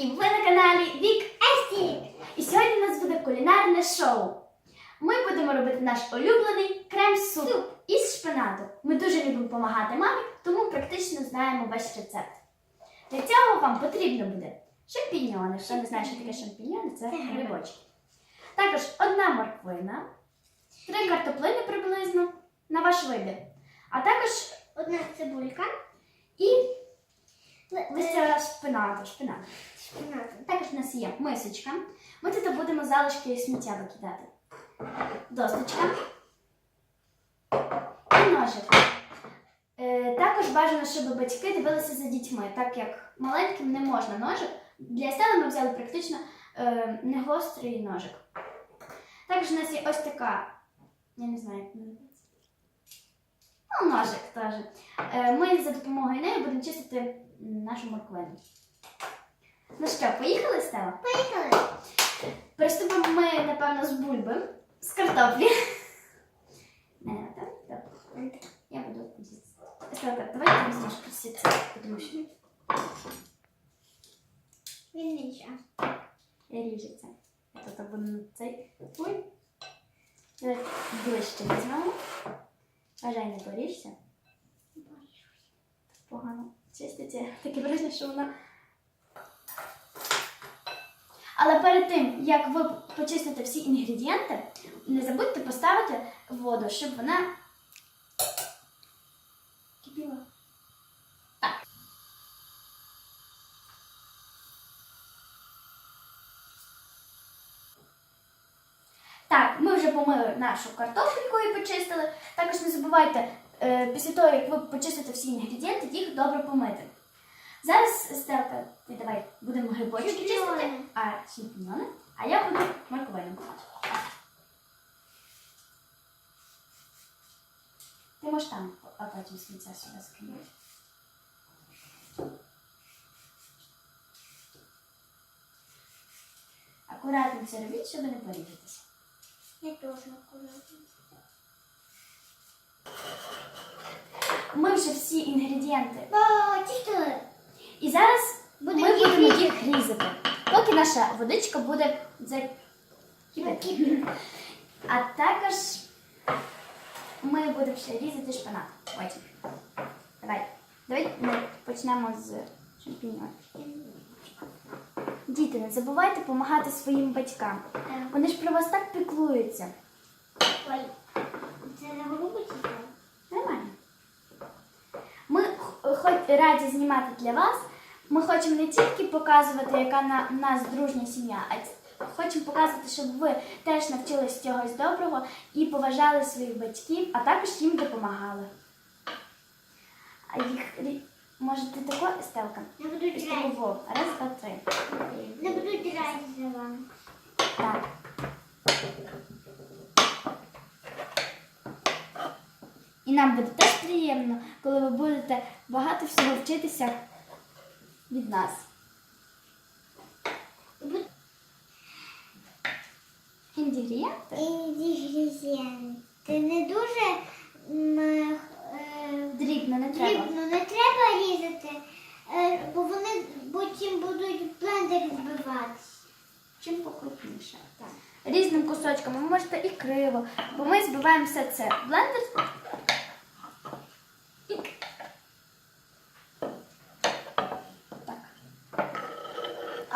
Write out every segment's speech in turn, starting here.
І ви на каналі Вік Естік. І сьогодні у нас буде кулінарне шоу. Ми будемо робити наш улюблений крем-суп із шпинату. Ми дуже любимо допомагати мамі, тому практично знаємо весь рецепт. Для цього вам потрібно буде шампіньйони. Хто не знає, що таке шампіньйони, це грибочки. Також одна морквина, три картоплини приблизно на ваш вибір. А також Одна цибулька, і Е, ось ця шпинату. шпинат. Також у нас є мисочка. Ми тут будемо залишки сміття викидати. Досточка і ножик. Е, також бажано, щоб батьки дивилися за дітьми, так як маленьким не можна ножик. Для стели ми взяли практично е, не ножик. Також у нас є ось така, я не знаю, як називається. Ну, ножик теж. Е, ми за допомогою неї нашу морквину. Ну що, поїхали, Стела? Поїхали. Приступимо ми, напевно, з бульби, з картоплі. Не, так, так. Я буду Стелка, давай ти візьмеш присіти, тому що Він нічого. ріжеться. Тут буду на цей. Ой. Давай ближче візьмемо. Бажай не поріжся. Погано чиститься. Таке враження, що вона. Але перед тим, як ви почистите всі інгредієнти, не забудьте поставити воду, щоб вона кипіла. Так. Ми вже помили нашу картопельку і почистили. Також не забувайте, після того, як ви почистите всі інгредієнти, їх добре помити. Зараз, Стелка, ти давай будемо грибочки чистити, а шампіньони, а я буду морковину. Ти можеш там, а потім сміття сюди скинути. Акуратно це робіть, щоб не порізатися. Я теж акуратно. Ми вже всі інгредієнти. О, тісто. І зараз Будемо ми їх будемо їх різати. Поки наша водичка буде закипіти. А також ми будемо ще різати шпинат. Потім. Давай. Давай ми почнемо з шампіньйонів. Діти, не забувайте допомагати своїм батькам. Вони ж про вас так піклуються. Ой. Це не грубо чи що? Нормально. Ми х- хоч раді знімати для вас. Ми хочемо не тільки показувати, яка на нас дружня сім'я, а хочемо показувати, щоб ви теж навчились чогось доброго і поважали своїх батьків, а також їм допомагали. А їх може ти тако, Стелка? Не буду Із Раз, два, три. Не буду за вами. Так. І нам буде теж приємно, коли ви будете багато всього вчитися від нас. Інгредієнти? Інгредієнти не дуже е, Дрібно не треба. дрібно не треба різати, е, бо вони потім будуть в блендері збиватися. Чим покрупніше. Так. Різним кусочками. Ви можете і криво, бо ми збиваємо все це блендер.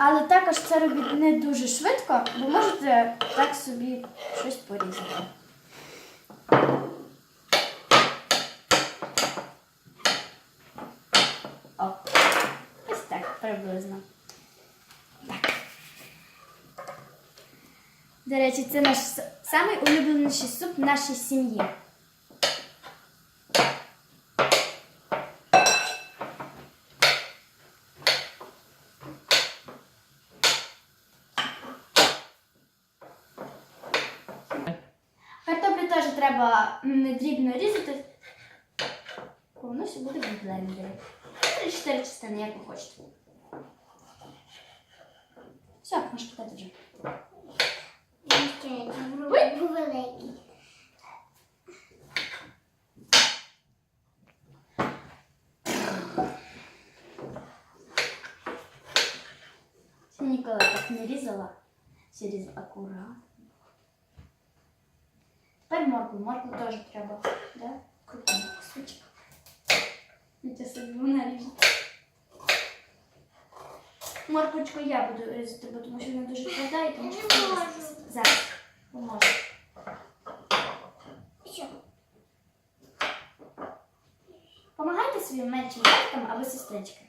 Але також це робіть не дуже швидко, бо можете так собі щось порізати. О, ось так приблизно. Так. До речі, це наш с- самий улюбленіший суп в нашій сім'ї. треба не дрібно різати. Воно все буде в блендері. Три-чотири частини, як ви хочете. Все, можеш кидати вже. І ще один гру- великий. Ніколи так не різала. Все різала акуратно. Тепер моркву. Моркву теж треба. Да? Крупний кусочок. Я собі наріжу. Морквочку я буду різати, бо тому що вона дуже тверда і тому що не можу. зараз поможу. Помагайте своїм меншим браткам або сестричкам.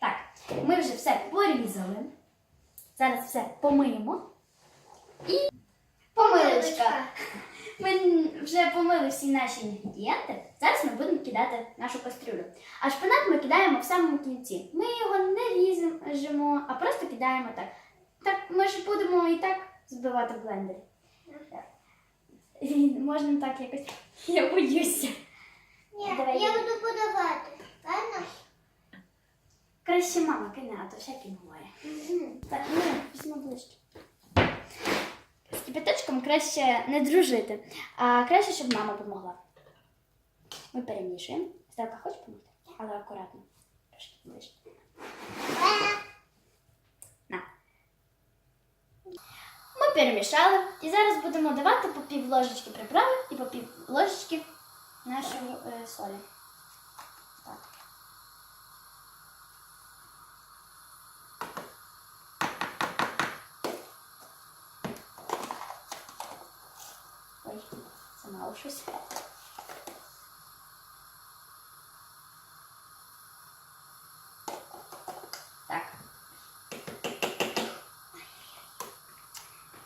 Так, ми вже все порізали. Зараз все помиємо. І помилочка. Ми вже помили наші інгредієнти. Зараз ми будемо кидати нашу кастрюлю. А шпинат ми кидаємо в самому кінці. Ми його не ріжемо, а просто кидаємо так. Так ми ж будемо і так збивати в блендері. Можна так якось. Я боюся. Ні, Давай я буду подавати. Ладно? Краще мама кине, а то всяке буває. Мгм. Так, ну, візьмо ближче. З кипяточком краще не дружити, а краще, щоб мама допомогла. Ми перемішуємо. Стелка, хочеш допомогти? Але акуратно. Трошки ближче. На. Ми перемішали і зараз будемо давати по пів ложечки приправи і по пів ложечки нашої е, солі. Так. Ой, замало щось. Так.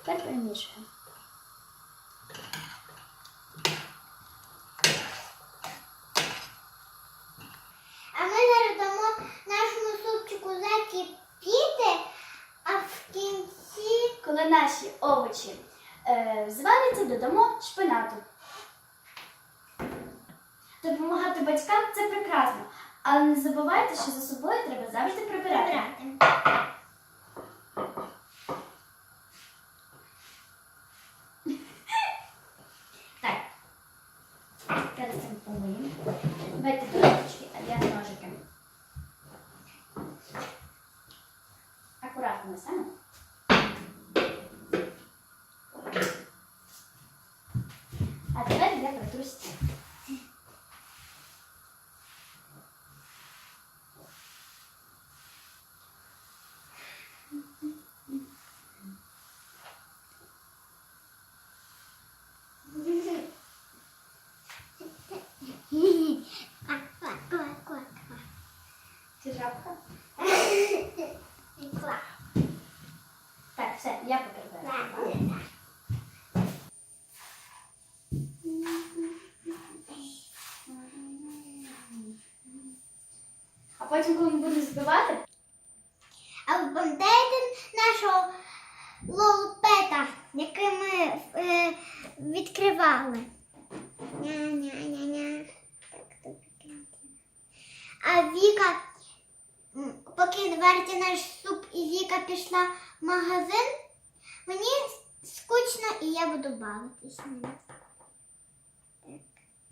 Тепер перемішуємо. А ми зараз дамо нашому супчику закипіти, а в кінці Коли наші овочі е, зваряться, додамо шпинату. Допомагати батькам це прекрасно, але не забувайте, що за собою треба завжди прибирати. прибрати. Так. Зараз це помиємо. Давайте до ручки, а я ножики. Акуратно саме. А тепер я протру стіл. А, ква, ква, ква, ква. Це жабка. Ква. Так, все, я покриваю. Ладно. А потім, коли ми будемо збивати, А ви пам'ятаєте нашого лолпета, який ми е, відкривали? А Віка, поки вариться наш суп і Віка пішла в магазин, мені скучно і я буду бавитись. Так,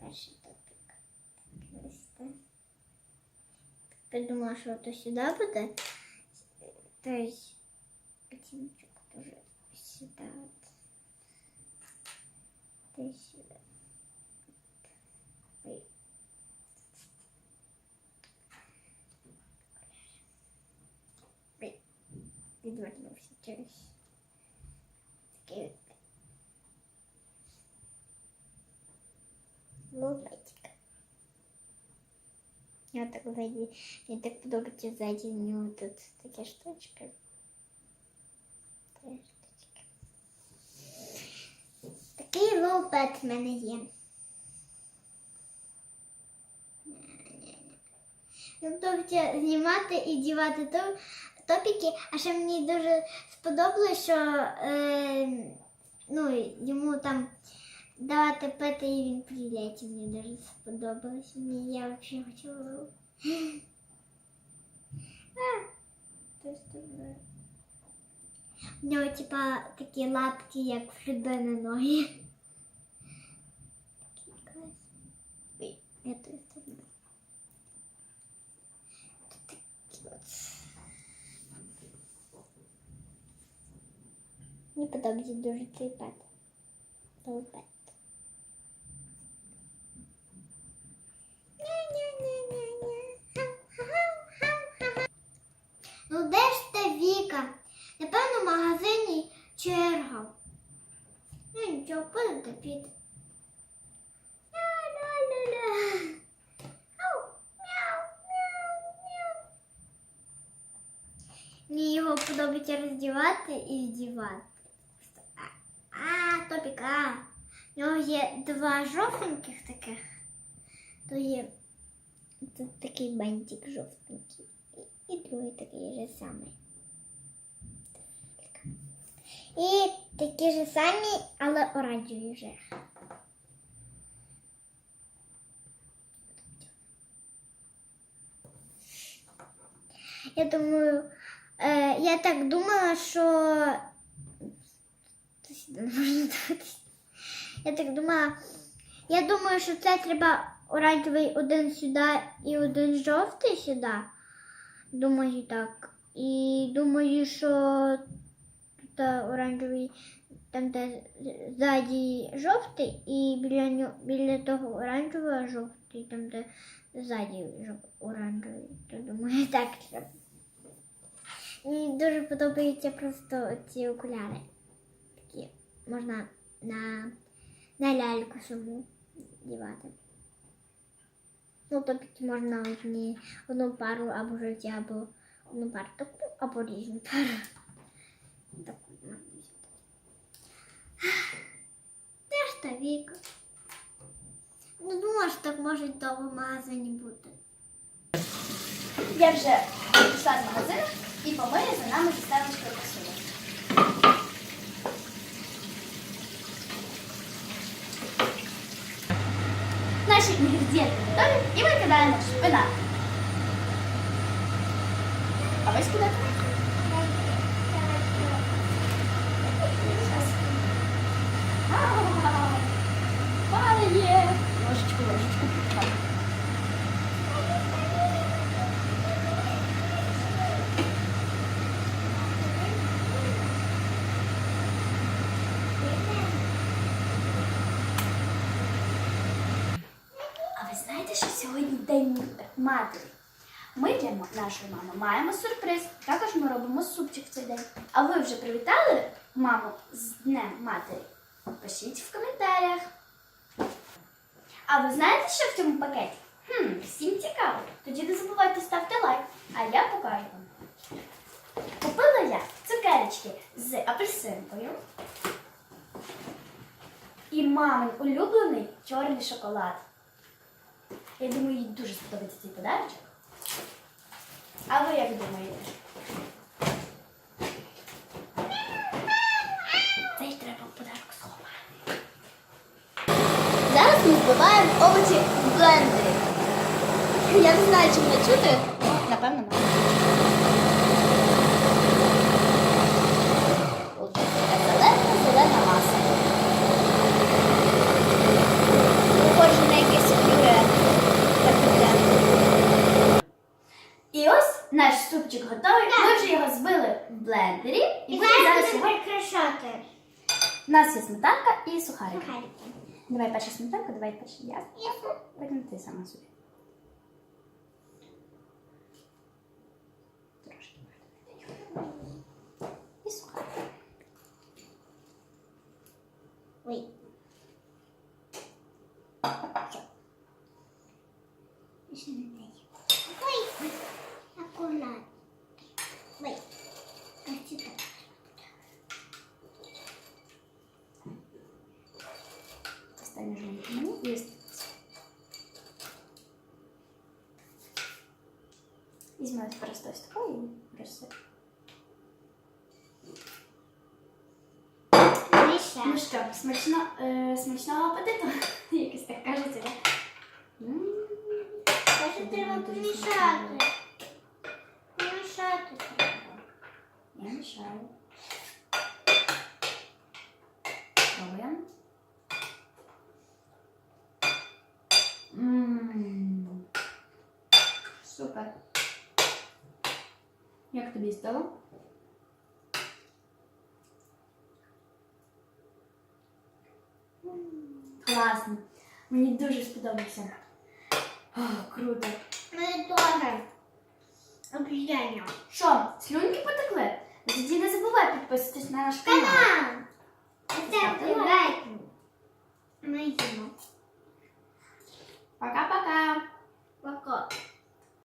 перший Придумала, що то сюди буде. То есть ботиночек тоже сюда. То есть сюда. Ой. Ой. Відвернувся через. Такий от. Я так сзади, мне так подобається сзади у него тут такая штучка. Такая штучка. Такий лоупет в мене є. Подобається знімати і дівати то, топіки, а ще мені дуже сподобалось, що е, ну, йому там Давати пити і він прилетів. мне даже сподобалось. мне я взагалі хотіла. У нього типа такие лапки, как в людини ноги. Ой, Это тут Мені подобається дуже цей пад? Толпет. будемо піти. Ля-ля-ля-ля. Ау, мяу, мяу, мяу. Мені його подобається роздівати і вдівати. А, а топік, а. У нього є два жовтеньких таких. То є тут такий бантик жовтенький. І, і другий такий же самий. І такі ж самі, але оранжеві вже. Я думаю, е, я так думала, що. Я так думала. Я думаю, що це треба оранжевий один сюди і один жовтий сюди. Думаю, так. І думаю, що тут оранжевий, там де ззаді жовтий, і біля, біля того оранжевого жовтий, там де ззаді оранжевий. То думаю, так треба. Мені дуже подобаються просто ці окуляри. Такі можна на, на ляльку саму дівати. Ну, тобто можна одні, одну пару або жовті, або одну пару або різні пари. Та Віка? Не думала, що так може довго в магазині бути. Я вже пішла з магазину і помию за нами доставочкою посуду. Наші інгредієнти готові і викидаємо шпинат. А ви скидаєте? Падає! Ложечку, ложечку. Так. А ви знаєте, що сьогодні день матері? Ми для нашої мами маємо сюрприз. Також ми робимо супчик в цей день. А ви вже привітали маму з Днем матері? Пишіть в коментарях. А ви знаєте, що в цьому пакеті? Хм, всім цікаво. Тоді не забувайте ставити лайк, а я покажу вам. Купила я цукерочки з апельсинкою. І мамин улюблений чорний шоколад. Я думаю, їй дуже сподобається цей подарочок. А ви як думаєте? Це ж треба подарок сховати. Зараз ми збиваємо овочі в блендері. Я не знаю, чи мене чути. Напевно, має. Получається така зелена, зелена маса. Похоже на якесь пюре. І ось наш супчик готовий. Ми вже його збили в блендері. І будемо зараз його. прикрашати. У нас є сметанка і сухарики. Сухарики. Давай перша сметанка, давай перша я. Потім ти сама собі. Візьми ось просто ось таку і просто. Лише. Ну що, смачно, е, смачного апетиту? Якось так кажеться, да? М. Каже, треба помішати. Помішати треба. Я мішаю. Пробуємо. Мм. Супер. Як тобі стало? Класно. Мені дуже сподобався. О, Круто. Мені теж. Обіждення. Що, слюнки потекли? Тоді не забувай підписатись на наш канал. Канал! Ставте лайки. Ми. Пока-пока. Пока. -пока. Пока.